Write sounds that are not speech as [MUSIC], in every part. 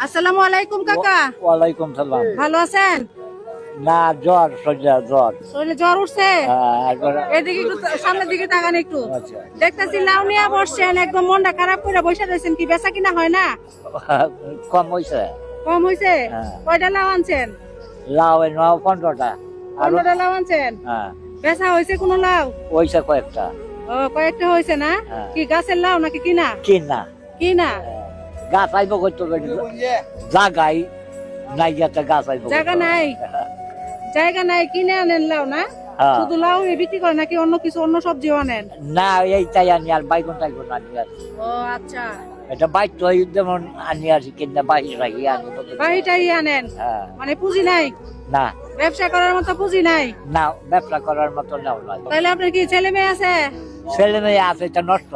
আসসালামু আলাইকুম কাকা। ওয়ালাইকুম সালাম। ভালো আছেন? না জ্বর সজ্জা জ্বর। শরীরে জ্বর উঠছে? হ্যাঁ, এদিকে একটু সামনের দিকে তাকান একটু। আচ্ছা। দেখতেছি নিয়ে বসছেন একদম মনটা খারাপ করে বসে রয়েছেন। কি বেচা কিনা হয় না? [LAUGHS] কম হয়েছে কম হ্যাঁ। কয়টা লাউ আনছেন? লাউ নাও পনেরোটা পনেরোটা লাউ আনছেন? হ্যাঁ। বেচা হয়েছে কোনো লাউ? হয়েছে কয়েকটা। ও কয়েকটা হয়েছে না। কি গাছের লাউ নাকি কিনা? কি না কিনা? গাছ আইব করতে জাগাই নাই গাছ আইব জায়গা নাই। জায়গা নাই কিনে আনেন লাউ না? হ্যাঁ। শুধু লাউ বিক্রি করে নাকি অন্য কিছু অন্য সবজিও আনেন? না এইটাই আনি আর বাইগুন টাইগুন আনি আর। ও আচ্ছা। এটা বাইক তো যেমন আনি আসি কিনা রাখি আনি আনেন? হ্যাঁ। মানে পুঁজি নাই? না। ব্যবসা করার মতো পুঁজি নাই? না ব্যবসা করার মতো নাও নাই। তাহলে আপনার কি ছেলে মেয়ে আছে? ছেলে মেয়ে আছে এটা নষ্ট।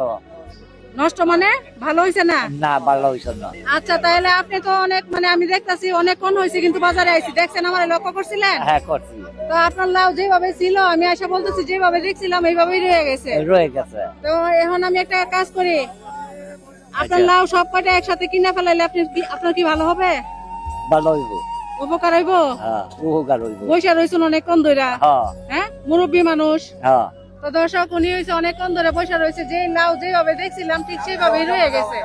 নষ্ট মানে ভালো হয়েছে না? না ভালো হয়েছে না। আচ্ছা তাহলে আপনি তো অনেক মানে আমি দেখতাছি অনেক কোন হয়েছে কিন্তু বাজারে আইছি। দেখছেন আমার লক্ষ্য করছিলেন? হ্যাঁ করছি। তো আপনার লাউ যেভাবে ছিল আমি আশা বলতেছি যেভাবে দেখছিলাম এইভাবেই রয়ে গেছে। রয়ে গেছে। তো এখন আমি একটা কাজ করি। আপনার আচ্ছা। লাউ সব কয়টা একসাথে কিনে ফেলাইলে আপনি কি- আপনার কি ভালো হবে? ভালো হইব। উপকার হইব? হ্যাঁ উপকার হইব। বৈশা রয়েছেন অনেকক্ষণ ধরে হ্যাঁ। হ্যাঁ মুরব্বী মানুষ। হ্যাঁ। তো দর্শক উনি হয়েছে অনেকক্ষণ ধরে বসে রয়েছে। যে লাউ যেভাবে দেখছিলাম ঠিক সেইভাবেই রয়ে গেছে।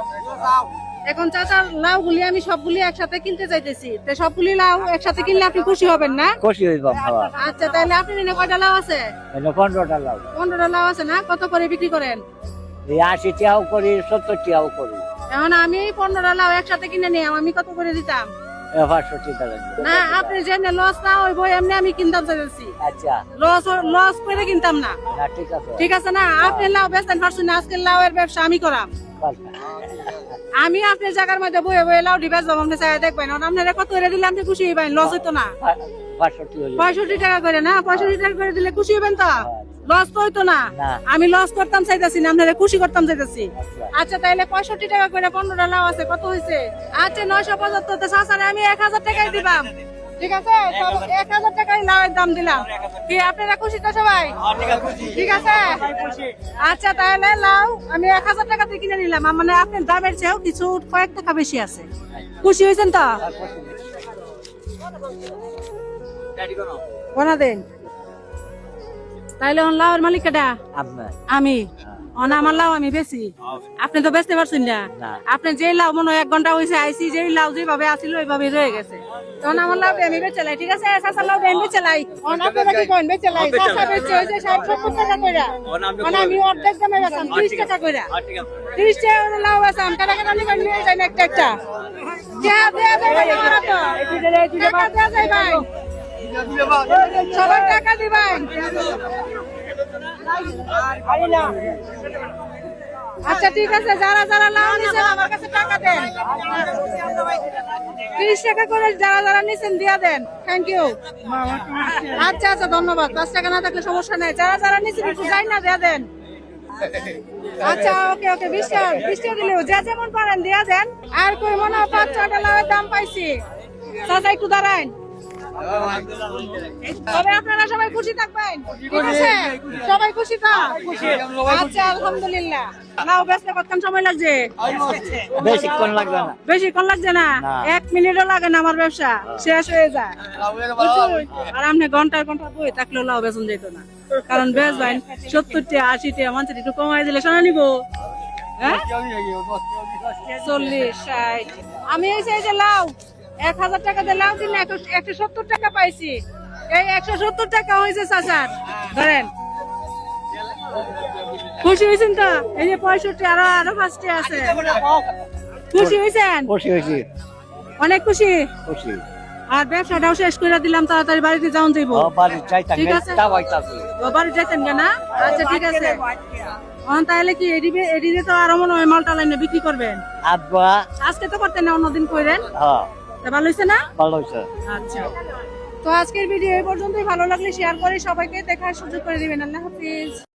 এখন চাচার লাউ গুলি আমি সবগুলি একসাথে কিনতে চাইতেছি তো সবগুলি লাউ একসাথে কিনলে আপনি খুশি হবেন না? খুশি হইব আচ্ছা তাহলে আপনি নিনে কয়টা লাউ আছে? এনে পনেরোটা লাউ পনেরোটা লাউ আছে না? কত করে বিক্রি করেন? এই আশি টিয়াও করি সত্তর টিয়াও করি। এখন আমি পনেরোটা লাউ একসাথে কিনে নিই আমি কত করে দিতাম? পাঁচশো না আপনি জেনে লস না হইব এমনি আমি কিনতাম আচ্ছা। লস লস করে কিনতাম না। না ঠিক আছে। ঠিক আছে না? আপনি লাউ বেচতেন পারছেন আজকে লাউ এর ব্যবসা আমি করাম। আমি আপনার জায়গার মধ্যে বয়ে বয়ে লাউ ডিবাস যাব আপনি চাই দেখবেন। আপনারা কত করে দিলে আপনি খুশি হইবেন লস হইতো না। পঁয়ষট্টি টাকা করে না? পঁয়ষট্টি টাকা করে দিলে খুশি হইবেন তো? লস তো হইতো না। আমি লস করতাম চাইতেছি না আপনারা খুশি করতাম চাইতেছি। আচ্ছা। আচ্ছা তাইলে পঁয়ষট্টি টাকা করে পনেরোটা লাউ আছে কত হয়েছে আচ্ছা নয়শো পঁচাত্তর তো সাসারে আমি এক হাজার টাকাই দিবাম। ঠিক আছে? এক হাজার টাকাই লাউয়ের দাম দিলাম। কি আপনারা খুশি তো সবাই? ঠিক আছে আচ্ছা তাহলে লাউ আমি এক হাজার টাকাতে কিনে নিলাম। মানে আপনার দামের চেয়েও কিছু কয়েক টাকা বেশি আছে। খুশি হয়েছেন তো? কোনা? দেন তাইলে অন লাউয়ের মালিক আপনার আমি? অন আমার লাউ আমি বেশি? আপনি তো বেচতে পারছেন না। আপনি যে লাউ মনে হয় এক ঘণ্টা হয়েছে আইসি যে লাউ যেভাবে আসিল ওইভাবে রয়ে গেছে। তখন আমার লাউ আমি বেচে লাই ঠিক আছে? চাষার লাউ আমি বেচে লাই। অন আপনারা কি করেন বেচে লাই। চাষা বেচে হয়েছে ষাট সত্তর টাকা কইরা। মানে আমি অর্ধেক দামে বেচাম ত্রিশ টাকা। কইরা। ত্রিশ টাকা লাউ বেচাম কাটা কাটা নিবেন নিয়ে যাই না একটা একটা। দেয়া দেয়া ভাই টাকা দিবেন। আচ্ছা ঠিক আছে, যারা যারা লাউ নিছেন আমার কাছে টাকা দেন। তিরিশ টাকা করে যারা যারা নিছেন দিয়া দেন। থ্যাংক ইউ আচ্ছা আচ্ছা ধন্যবাদ। পাঁচ টাকা না থাকলে সমস্যা নাই। যারা যারা নিছেন একটু যাই না, দিয়া দেন। আচ্ছা ওকে ওকে, বিশ টাকা, বিশ দিলেও যা যেমন পারেন দিয়া দেন। আর কই, মনে হয় পাঁচ ছটা লাউয়ের দাম পাইছি। চাচা, একটু দাঁড়ান। তবে আপনারা সবাই খুশি থাকবেন। ঠিক আছে? সবাই খুশি আচ্ছা আলহামদুলিল্লাহ। লাউ বেচতে কতক্ষণ সময় লাগছে? বেশিক্ষণ লাগবে না। বেশিক্ষণ লাগছে না। এক মিনিটও লাগে না আমার ব্যবসা। শেষ হয়ে যায়। আর আপনি ঘণ্টার ঘণ্টা বই থাকলেও লাউ বেচন যেত না। কারণ বেচবেন সত্তর টা আশি টা মানুষের একটু কমাই দিলে শোনা নিবো। হ্যাঁ? চল্লিশ ষাট। আমি এই যে লাউ। এক হাজার টাকা দিয়ে লাউ দিলে একশো সত্তর টাকা পাইছি। এই একশো সত্তর টাকা হয়েছে চাচার। ধরেন। খুশি হয়েছেন তো? এই যে পঁয়ষট্টি আরও আরও পাঁচটি আছে। খুশি হয়েছেন? খুশি হয়েছি। অনেক খুশি? খুশি। আর ব্যবসাটাও শেষ করে দিলাম তাড়াতাড়ি বাড়িতে যাওন যাইব। ঠিক আছে। বাড়ি যাইতেন কেনা? আচ্ছা ঠিক আছে। অন তাহলে কি এডিবে এডিতে তো আরও মনে হয় মালটা লাইনে বিক্রি করবেন? আজকে তো করতেন না অন্যদিন করেন হ্যাঁ। ভালো হয়েছে না? ভালো হয়েছে আচ্ছা। তো আজকের ভিডিও এই পর্যন্তই। ভালো লাগলে শেয়ার করে সবাইকে দেখার সুযোগ করে দিবেন। আল্লাহ হাফিজ।